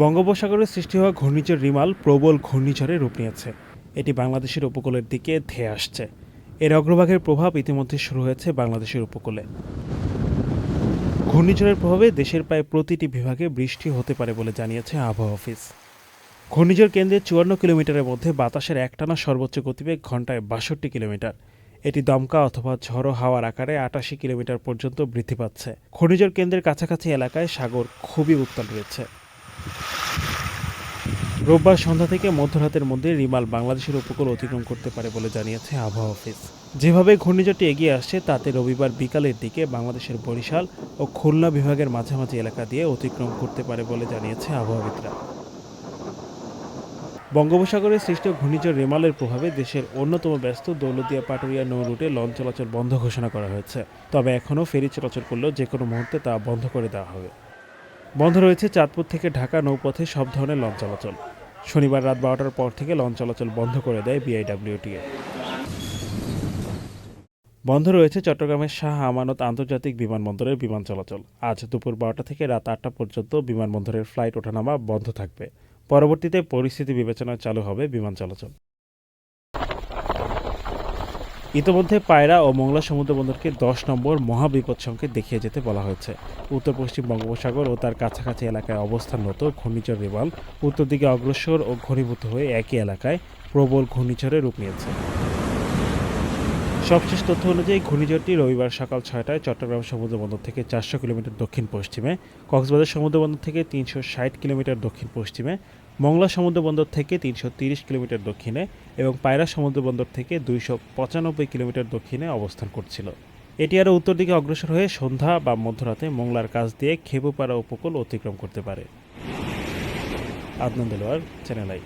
বঙ্গোপসাগরে সৃষ্টি হওয়া ঘূর্ণিঝড় রিমাল প্রবল ঘূর্ণিঝড়ে রূপ নিয়েছে। এটি বাংলাদেশের উপকূলের দিকে ধেয়ে আসছে। এর অগ্রভাগের প্রভাব ইতিমধ্যে শুরু হয়েছে বাংলাদেশের উপকূলে। ঘূর্ণিঝড়ের প্রভাবে দেশের প্রায় প্রতিটি বিভাগে বৃষ্টি হতে পারে বলে জানিয়েছে আবহাওয়া অফিস। ঘূর্ণিঝড় কেন্দ্রে চুয়ান্ন কিলোমিটারের মধ্যে বাতাসের একটানা সর্বোচ্চ গতিবেগ ঘন্টায় বাষট্টি কিলোমিটার। এটি দমকা অথবা ঝড়ো হাওয়ার আকারে আটাশি কিলোমিটার পর্যন্ত বৃদ্ধি পাচ্ছে। ঘূর্ণিঝড় কেন্দ্রের কাছাকাছি এলাকায় সাগর খুবই উত্তাল রয়েছে। রোববার সন্ধ্যা থেকে মধ্যরাতের মধ্যে রিমাল বাংলাদেশের উপকূল অতিক্রম করতে পারে বলে জানিয়েছে আবহাওয়া অফিস। যেভাবে ঘূর্ণিঝড়টি এগিয়ে আসছে, তাতে রবিবার বিকালের দিকে বাংলাদেশের বরিশাল ও খুলনা বিভাগের মাঝামাঝি এলাকা দিয়ে অতিক্রম করতে পারে বলে জানিয়েছে আবহাওয়াবিদরা। বঙ্গোপসাগরে সৃষ্ট ঘূর্ণিঝড় রেমালের প্রভাবে দেশের অন্যতম ব্যস্ত দৌলতদিয়া পাটুরিয়া নৌ রুটে লঞ্চ চলাচল বন্ধ ঘোষণা করা হয়েছে। তবে এখনও ফেরি চলাচল করলেও যে কোনো মুহূর্তে তা বন্ধ করে দেওয়া হবে। বন্ধ রয়েছে চাঁদপুর থেকে ঢাকা নৌপথে সব ধরনের লঞ্চ চলাচল। শনিবার রাত বারোটার পর থেকে লঞ্চ চলাচল বন্ধ করে দেয় বিআইডব্লিউটিএ। বন্ধ রয়েছে চট্টগ্রামের শাহ আমানত আন্তর্জাতিক বিমানবন্দরের বিমান চলাচল। আজ দুপুর বারোটা থেকে রাত আটটা পর্যন্ত বিমানবন্দরের ফ্লাইট ওঠানামা বন্ধ থাকবে। পরবর্তীতে পরিস্থিতি বিবেচনায় চালু হবে বিমান চলাচল। ইতোমধ্যে পায়রা ও মংলা সমুদ্র বন্দরকে দশ নম্বর মহাবিপদ সংকেত দেখিয়ে যেতে বলা হয়েছে। উত্তর পশ্চিম বঙ্গোপসাগর ও তার কাছাকাছি এলাকায় অবস্থানরত ঘূর্ণিঝড় রেবাল উত্তর দিকে অগ্রসর ও ঘনীভূত হয়ে একই এলাকায় প্রবল ঘূর্ণিঝড়ে রূপ নিয়েছে। সবশেষ তথ্য অনুযায়ী ঘূর্ণিঝড়টি রবিবার সকাল ছয়টায় চট্টগ্রাম সমুদ্রবন্দর থেকে চারশো কিলোমিটার দক্ষিণ পশ্চিমে, কক্সবাজার সমুদ্রবন্দর থেকে তিনশো ষাট কিলোমিটার দক্ষিণ পশ্চিমে, মংলা সমুদ্রবন্দর থেকে তিনশো তিরিশ কিলোমিটার দক্ষিণে এবং পায়রা সমুদ্রবন্দর থেকে দুইশো পঁচানব্বই কিলোমিটার দক্ষিণে অবস্থান করছিল। এটি আরও উত্তর দিকে অগ্রসর হয়ে সন্ধ্যা বা মধ্যরাতে মংলার কাছ দিয়ে খেপুপাড়া উপকূল অতিক্রম করতে পারে। Adnan Delwar channel I